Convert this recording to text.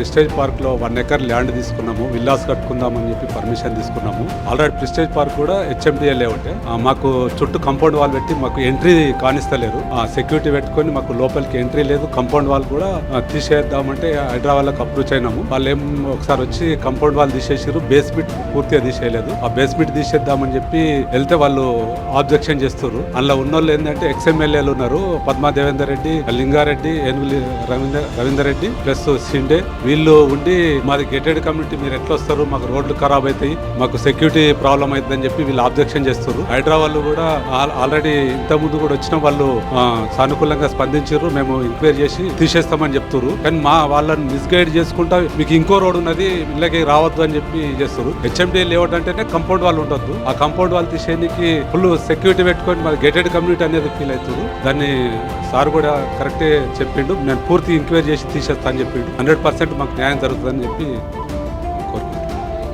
Prestige పార్క్లో one acre land తీసుకున్నాము villas కట్టుకుందామని చెప్పి పర్మిషన్ తీసుకున్నాము. ఆల్రెడీ ప్రిస్టేజ్ పార్క్ కూడా హెచ్ఎండిఏ లేఅవుట్ మాకు చుట్టూ కంపౌండ్ వాల్ పెట్టి మాకు ఎంట్రీ కానిస్తలేరు. ఆ సెక్యూరిటీ పెట్టుకొని మాకు లోపలికి ఎంట్రీ లేదు. కంపౌండ్ వాల్ కూడా తీసేద్దామంటే హైదరాబాద్ వాళ్ళకి అప్రోచ్ అయినాము. వాళ్ళు ఏం ఒకసారి వచ్చి కంపౌండ్ వాల్ తీసేసారు బేస్మెంట్ పూర్తిగా తీసేయలేదు. ఆ బేస్మెంట్ తీసేద్దామని చెప్పి వెళ్తే వాళ్ళు ఆబ్జెక్షన్ చేస్తారు అందులో ఉన్న వాళ్ళు ఏంటంటే ఎక్స్ఎమ్మెల్యేలు ఉన్నారు. పద్మా దేవేందర్ రెడ్డి లింగారెడ్డి ఏనుగులి రవీందర్ రవీందర్ రెడ్డి ప్లస్ షిండే వీళ్ళు ఉండి మాది గేటెడ్ కమ్యూనిటీ మీరు ఎట్లా వస్తారు? మాకు రోడ్లు ఖరాబ్ అవుతాయి మాకు సెక్యూరిటీ ప్రాబ్లం అవుతుందని చెప్పి వీళ్ళు ఆబ్జెక్షన్ చేస్తారు హైదరాబాద్ వాళ్ళు కూడా ఆల్రెడీ ఇంత ముందు కూడా వచ్చిన వాళ్ళు సానుకూలంగా స్పందించారు మేము ఎంక్వైరీ చేసి తీసేస్తామని చెప్తారు కానీ మా వాళ్ళని మిస్గైడ్ చేసుకుంటా మీకు ఇంకో రోడ్ ఉన్నది ఇళ్ళకి రావద్దు అని చెప్పి చేస్తారు హెచ్ఎండి లేఅవుట్ అంటేనే కంపౌండ్ వాళ్ళు ఉండొద్దు. ఆ కంపౌండ్ వాళ్ళు తీసేయడానికి ఫుల్ సెక్యూరిటీ పెట్టుకొని మరి గేటెడ్ కమ్యూనిటీ అనేది ఫీల్ అవుతుంది దాన్ని సార్ కూడా కరెక్టే చెప్పిండు. నేను పూర్తి ఎంక్వైరీ చేసి తీసేస్తా అని చెప్పిండు. హండ్రెడ్ పర్సెంట్ మాకు న్యాయం జరుగుతుందని చెప్పి